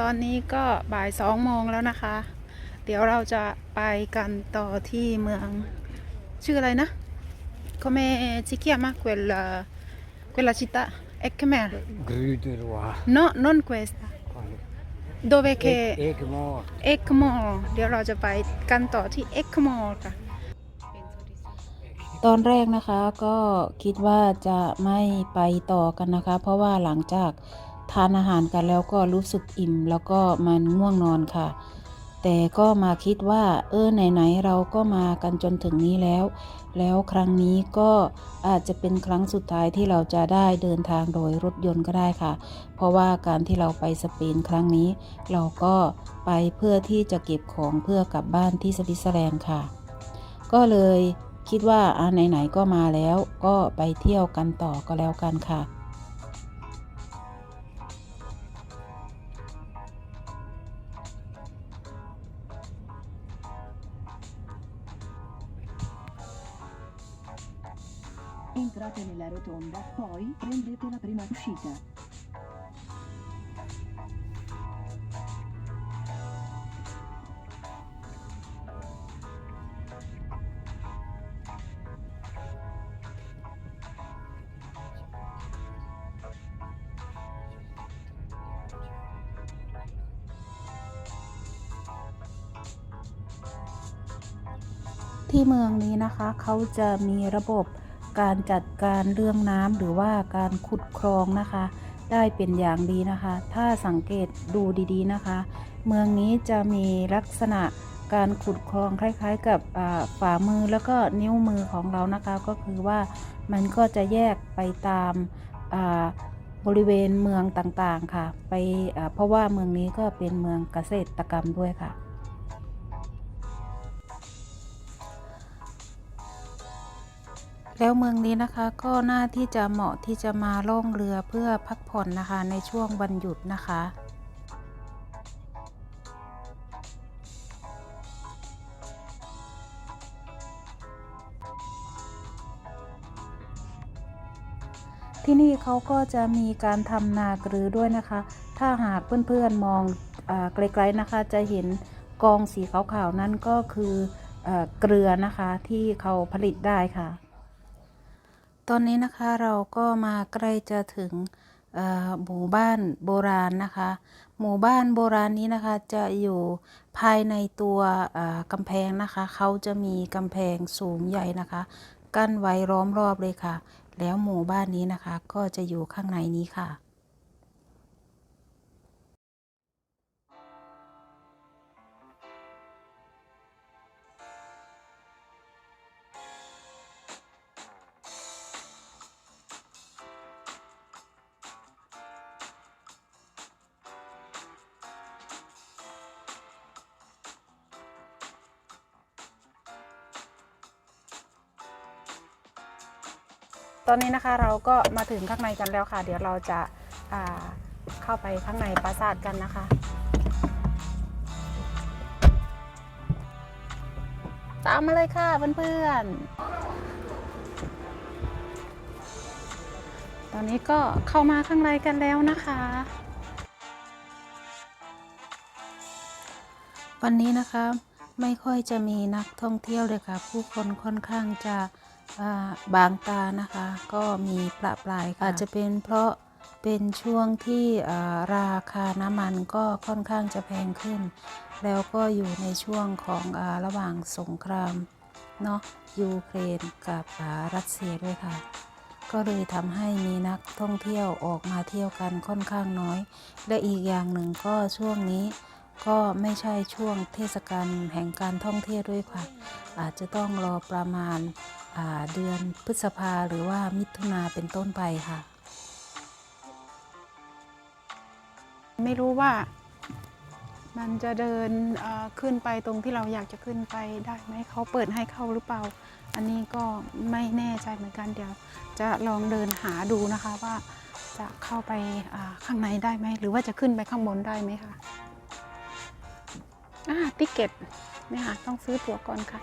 ตอนนี้ก็บ่ายสองโมงแล้วนะคะ เดี๋ยวเราจะไปกันต่อที่เมือง ชื่ออะไรนะ come si chiama quella quella città e come Grudeloa. no non questa dove che Egmore. เอ็กมอร์เดี๋ยวเราจะไปกันต่อที่เอ็กมอร์ค่ะตอนแรกนะคะก็คิดว่าจะไม่ไปต่อกันนะคะ เพราะว่าหลังจาก ทานอาหารกันแล้วก็รู้สึกอิ่มแล้วก็มันง่วงนอนค่ะ แต่ก็มาคิดว่า เออไหนๆเราก็มากันจนถึงนี้แล้ว แล้วครั้งนี้ก็อาจจะเป็นครั้งสุดท้ายที่เราจะได้เดินทางโดยรถยนต์ก็ได้ค่ะ เพราะว่าการที่เราไปสเปนครั้งนี้ เราก็ไปเพื่อที่จะเก็บของเพื่อกลับบ้านที่สวิตเซอร์แลนด์ค่ะ ก็เลยคิดว่าอ่าไหนๆก็มาแล้ว ก็ไปเที่ยวกันต่อก็แล้วกันค่ะ Entrate nella rotonda, poi prendete la prima uscita. ที่เมืองนี้นะคะเขาจะมีระบบ การจัดการเรื่องน้ำหรือว่าการขุดคลองนะคะ ได้เป็นอย่างดีนะคะ ถ้าสังเกตดูดีๆนะคะ เมืองนี้จะมีลักษณะการขุดคลองคล้ายๆ กับฝ่ามือแล้วก็นิ้วมือของเรานะคะ ก็คือว่ามันก็จะแยกไปตามบริเวณเมืองต่างๆค่ะ ไปเพราะว่าเมืองนี้ก็เป็นเมืองเกษตรกรรมด้วยค่ะ แล้วเมืองนี้นะคะก็น่าที่จะเหมาะที่จะมาล่องเรือเพื่อพักผ่อนนะคะในช่วงวันหยุดนะคะที่นี่เขาก็จะมีการทำนาเกลือด้วยนะคะ ถ้าหากเพื่อนๆมองอไกลๆนะคะ จะเห็นกองสีขาวๆนั่นก็คืออเกลือนะคะที่เขาผลิตได้ค่ะ ตอนนี้นะคะเราก็มาใกล้จะถึงหมู่บ้านโบราณนะคะ หมู่บ้านโบราณนี้นะคะจะอยู่ภายในตัวกำแพงนะคะ เขาจะมีกำแพงสูงใหญ่นะคะ กั้นไว้ล้อมรอบเลยค่ะ แล้วหมู่บ้านนี้นะคะก็จะอยู่ข้างในนี้ค่ะ ตอนนี้นะคะเราก็มาถึงข้างในกันแล้วค่ะ เดี๋ยวเราจะาเข้าไปข้างในปราสาทกันนะคะ ตามมาเลยค่ะเพื่อนๆ ตอนนี้ก็เข้ามาข้างในกันแล้วนะคะ วันนี้นะคะไม่ค่อยจะมีนักท่องเที่ยวเลยค่ะ ผู้คนค่อนข้างจะ บางตานะคะก็มีประปรายค่ะอาจจะเป็นเพราะเป็นช่วงที่อ่าราคาน้ำมันก็ค่อนข้างจะแพงขึ้น แล้วก็อยู่ในช่วงของอาระหว่างสงครามเนาะยูเครนกับอ่ารัสเซียด้วยค่ะ ก็เลยทำให้มีนักท่องเที่ยวออกมาเที่ยวกันค่อนข้างน้อย และอีกอย่างหนึ่งก็ช่วงนี้ก็ไม่ใช่ช่วงเทศกาลแห่งการท่องเที่ยวด้วยค่ะ อาจจะต้องรอประมาณอ่า เดือนพฤษภาหรือว่ามิถุนาเป็นต้นไปค่ะ ไม่รู้ว่ามันจะเดินขึ้นไปตรงที่เราอยากจะขึ้นไปได้ไหมเขาเปิดให้เข้าหรือเปล่า อันนี้ก็ไม่แน่ใจเหมือนกันเดี๋ยว จะลองเดินหาดูนะคะว่าจะเข้าไปข้างในได้ไหมหรือว่าจะขึ้นไปข้างบนได้ไหมคะอ่าติเก็ตเนี่ยค่ะต้องซื้อตั๋วก่อนค่ะ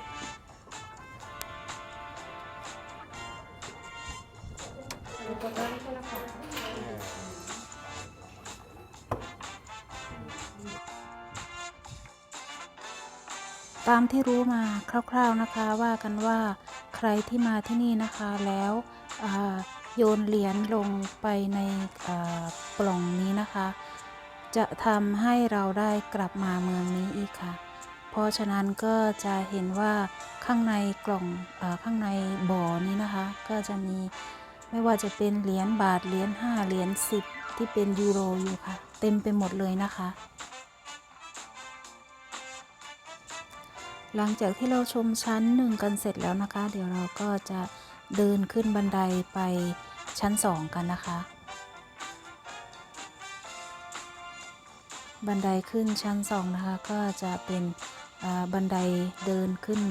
กด้ำใช่ไหคตามที่รู้มาคร่าวๆนะคะว่ากันว่าใครที่มาที่นี่นะคะแล้วโยนเหรียญลงไปในปล่องนี้นะคะ จะทำให้เราได้กลับมาเมืองนี้อีกค่ะ เพราะฉะนั้นก็จะเห็นว่าข้างในกล่องอข้างในบ่อนี้นะคะ ก็จะมี ไม่ว่าจะเป็นเหรียญบาทเหรียญ5เหรียญ10ที่เป็นยูโรอยู่ค่ะ เต็มไปหมดเลยนะคะ หลังจากที่เราชมชั้นหนึ่งกันเสร็จแล้วนะคะ เดี๋ยวเราก็จะเดินขึ้นบันไดไปชั้นสองกันนะคะ บันไดขึ้นชั้นสองนะคะ ก็จะเป็นบันไดเดินขึ้น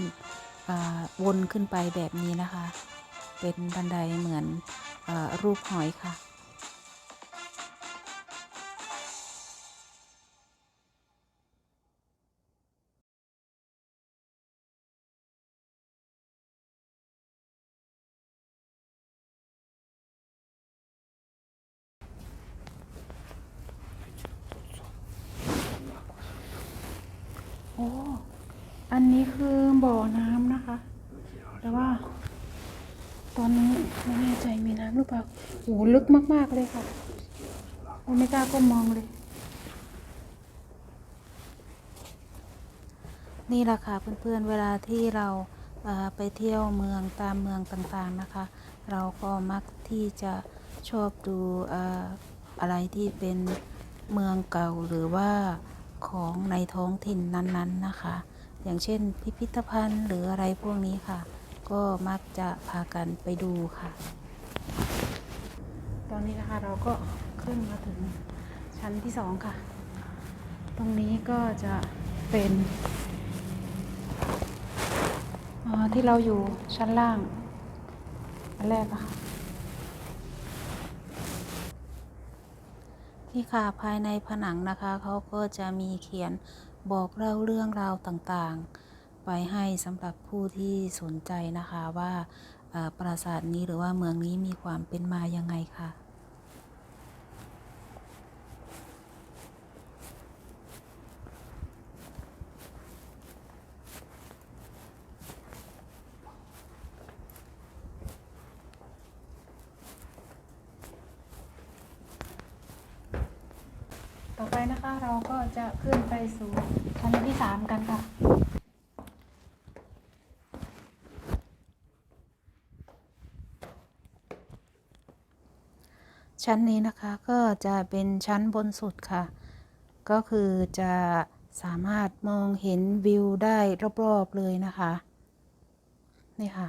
วนขึ้นไปแบบนี้นะคะ เป็นบันไดเหมือนอรูปหอยค่ะ โอ้ อันนี้คือบ่อน้ำนะคะ แต่ว่า อนนี้ไม่แน่ใจมีน้ำหรือเปล่าโอ้ลึกมาก ๆ เลยค่ะโอไม่กล้าก็มองเลย นี่แหละค่ะเพื่อน ๆ เวลาที่เราเอ่อไปเที่ยวเมืองตามเมืองต่างๆนะคะ เราก็มักที่จะชอบดูเอ่ออะไรที่เป็นเมืองเก่าหรือว่าของในท้องถิ่นนั้นๆนะคะ อย่างเช่นพิพิธภัณฑ์หรืออะไรพวกนี้ค่ะ ก็มักจะพากันไปดูค่ะ ตอนนี้นะคะเราก็ขึ้นมาถึงชั้นที่สองค่ะ ตรงนี้ก็จะเป็นอ่าที่เราอยู่ชั้นล่าง อันแรกอะค่ะนี่ค่ะภายในผนังนะคะเขาก็จะมีเขียนบอกเล่าเรื่องราวต่างๆ ไปให้สำหรับผู้ที่สนใจนะคะว่าปราสาทนี้หรือว่าเมืองนี้มีความเป็นมายังไงค่ะต่อไปนะคะเราก็จะขึ้นไปสู่ชั้นที่สามกันค่ะ ชั้นนี้นะคะก็จะเป็นชั้นบนสุดค่ะ ก็คือจะสามารถมองเห็นวิวได้รอบๆเลยนะคะ นี่ค่ะ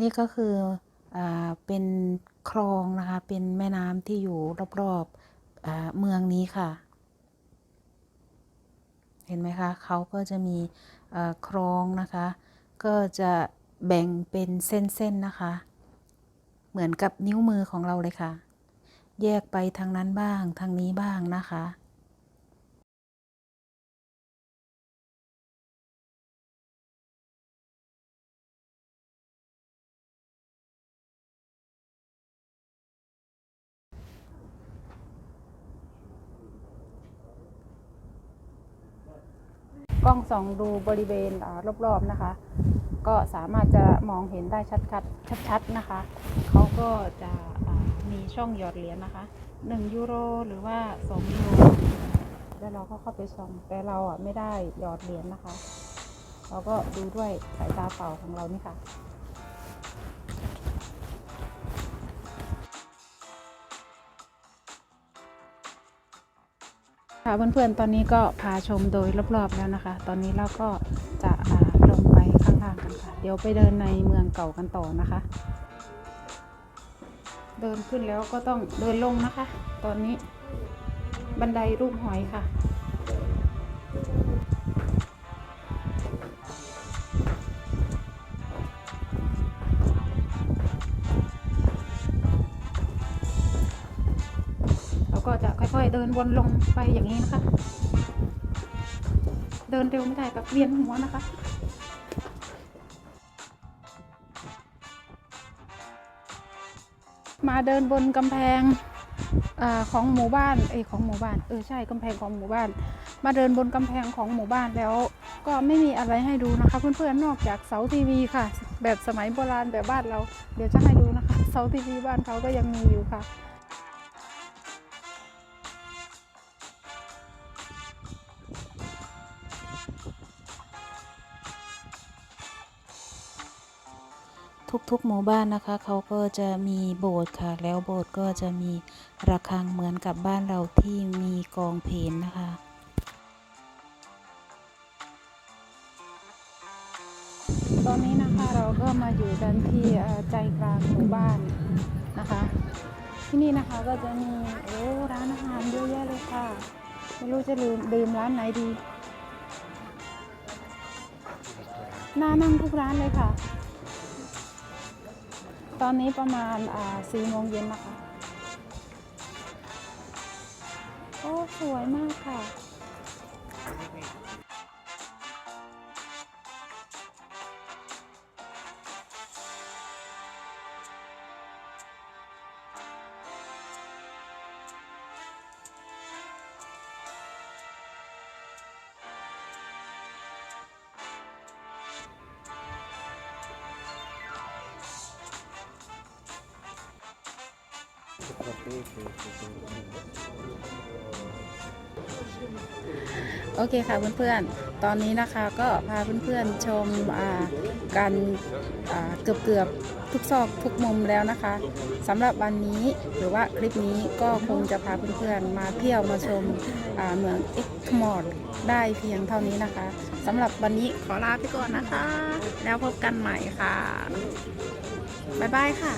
นี่ก็คืออาเป็นคลองนะคะ เป็นแม่น้ำที่อยู่รอบๆเมืองนี้ค่ะ เห็นไหมคะเขาก็จะมีอ่อคลองนะคะ ก็จะแบ่งเป็นเส้นๆนะคะ เหมือนกับนิ้วมือของเราเลยค่ะ แยกไปทางนั้นบ้าง ทางนี้บ้างนะคะกล้องส่องดูบริเวณรอบๆนะคะ ก็สามารถจะมองเห็นได้ชัดๆชัดๆนะคะ เขาก็จะ ช่องหยอดเหรียญนะคะ1ยูโรหรือว่า2ยูโรแล้วเราก็เข้าไปส่องแต่เราอะไม่ได้หยอดเหรียญนะคะ เราก็ดูด้วยสายตาเปล่าของเรานี่ค่ะค่ะเพื่อนๆตอนนี้ก็พาชมโดยรอบๆแล้วนะคะ ตอนนี้เราก็จะลงไปข้างล่างกันค่ะ เดี๋ยวไปเดินในเมืองเก่ากันต่อนะคะ เดินขึ้นแล้วก็ต้องเดินลงนะคะ ตอนนี้บันไดรูปหอยค่ะ เราก็จะค่อยๆเดินวนลงไปอย่างนี้นะคะ เดินเร็วไม่ได้กับเวียนหัวนะคะ มาเดินบนกำแพงอของหมู่บ้านเอของหมู่บ้านเออใช่กำแพงของหมู่บ้าน มาเดินบนกำแพงของหมู่บ้านแล้ว ก็ไม่มีอะไรให้ดูนะคะเพื่อนๆนอกจากเสาทีวีค่ะ แบบสมัยโบราณแบบบ้านเรา เดี๋ยวจะให้ดูนะคะ เสาทีวีบ้านเขาก็ยังมีอยู่ค่ะ ทุกๆหมู่บ้านนะคะ เขาก็จะมีโบสถ์ค่ะ แล้วโบสถ์ก็จะมีระฆังเหมือนกับบ้านเราที่มีกองเพลนนะคะตอนนี้นะคะเราก็มาอยู่กันที่ใจกลางหมู่บ้านนะคะ ที่นี่นะคะก็จะมีโอ้ร้านอาหารเยอะแยะเลยค่ะ ไม่รู้จะลืมดื่มร้านไหนดีน่านั่งทุกร้านเลยค่ะ ตอนนี้ประมาณอ่าสี่โมงเย็นนะคะ โอ้ สวยมากค่ะ โอเคค่ะเพื่อนๆ ตอนนี้นะคะก็พาเพื่อนๆชมการอ่าเกือบๆทุกซอกทุกมุมแล้วนะคะสำหรับวันนี้หรือว่าคลิปนี้ก็คงจะพาเพื่อนๆมาเที่ยวมาชมอ่าเมืองเอ็กมอร์ดได้เพียงเท่านี้นะคะสำหรับวันนี้ขอลาไปก่อนนะคะ แล้วพบกันใหม่ค่ะ บ๊ายบายค่ะ